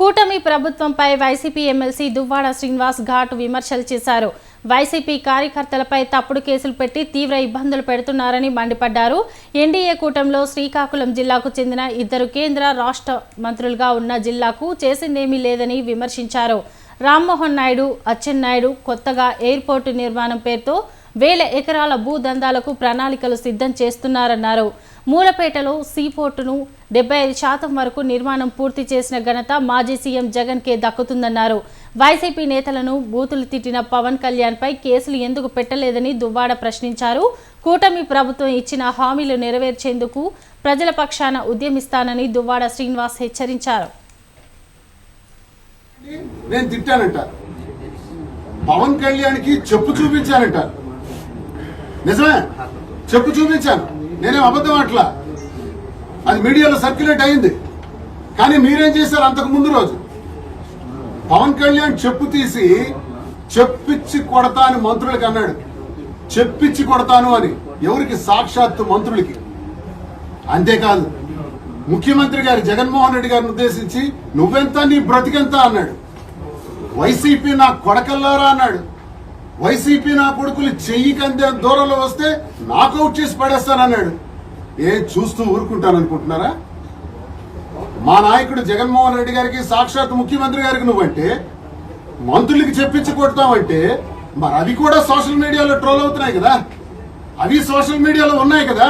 కూటమి ప్రభుత్వంపై YCP MLC Duvvada Srinivas ఘాటు విమర్శలు చేశారు. వైసీపీ కార్యకర్తలపై తప్పుడు కేసులు పెట్టి తీవ్ర ఇబ్బందులు పెడుతున్నారని మండిపడ్డారు. ఎన్డీఏ కూటమిలో శ్రీకాకుళం జిల్లాకు చెందిన ఇద్దరు కేంద్ర రాష్ట్ర మంత్రులుగా ఉన్న జిల్లాకు చేసిందేమీ లేదని విమర్శించారు. రామ్మోహన్ నాయుడు అచ్చెన్నాయుడు కొత్తగా ఎయిర్పోర్టు నిర్మాణం పేరుతో వేల ఎకరాల భూదందాలకు ప్రణాళికలు సిద్ధం చేస్తున్నారన్నారు. మూలపేటలో సీపోర్టును డెబ్బై ఐదు శాతం వరకు నిర్మాణం పూర్తి చేసిన ఘనత మాజీ సీఎం జగన్ కే దక్కుతుందన్నారు. వైసీపీ నేతలను బూతులు తిట్టిన పవన్ కళ్యాణ్పై కేసులు ఎందుకు పెట్టలేదని దువ్వాడ ప్రశ్నించారు. కూటమి ప్రభుత్వం ఇచ్చిన హామీలు నెరవేర్చేందుకు ప్రజల పక్షాన ఉద్యమిస్తానని దువ్వాడ శ్రీనివాస్ హెచ్చరించారు. నేను పవన్ కళ్యాణ్కి చెప్పు చూపించానంటారు నిజమే? చెప్పు చూపించాను. నేనేం అబద్ధం అట్లా? అది మీడియాలో సర్క్యులేట్ అయింది. కానీ మీరేం చేశారు అంతకు ముందు రోజు? పవన్ కళ్యాణ్ చెప్పు తీసి చెప్పిచ్చి కొడతా అని మంత్రులకి అన్నాడు. చెప్పిచ్చి కొడతాను అని. ఎవరికి? సాక్షాత్తు మంత్రులకి. అంతేకాదు ముఖ్యమంత్రి గారు జగన్మోహన్ రెడ్డి గారిని ఉద్దేశించి నువ్వెంత నీ బ్రతికెంత అన్నాడు. వైసీపీ నా కొడకల్లారా అన్నాడు. వైసీపీ నా కొడుకులు చెయ్యి కందే దూరంలో వస్తే నాకౌట్ చేసి పడేస్తానన్నాడు. ఏ చూస్తూ ఊరుకుంటాననుకుంటున్నారా? మా నాయకుడు జగన్మోహన్ రెడ్డి గారికి సాక్షాత్ ముఖ్యమంత్రి గారికి నువ్వంటే మంత్రులకి చెప్పించి కొడతామంటే మరి అవి కూడా సోషల్ మీడియాలో ట్రోల్ అవుతున్నాయి కదా. అవి సోషల్ మీడియాలో ఉన్నాయి కదా.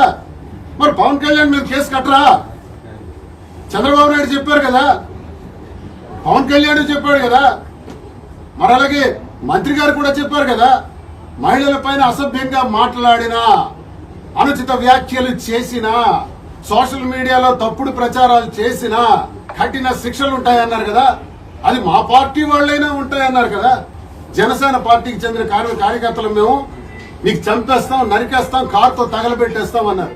మరి పవన్ కళ్యాణ్ మీద కేసు కట్టరా? చంద్రబాబు నాయుడు చెప్పారు కదా. పవన్ కళ్యాణ్ చెప్పాడు కదా. మరి అలాగే మంత్రి గారు కూడా చెప్పారు కదా మహిళల పైన అసభ్యంగా మాట్లాడినా అనుచిత వ్యాఖ్యలు చేసినా సోషల్ మీడియాలో తప్పుడు ప్రచారాలు చేసినా కఠిన శిక్షలు ఉంటాయన్నారు కదా. అది మా పార్టీ వాళ్ళైనా ఉంటాయన్నారు కదా. జనసేన పార్టీకి చెందిన కార్య కార్యకర్తలు మేము మీకు చంపేస్తాం నరికేస్తాం కారుతో తగలబెట్టేస్తాం అన్నారు.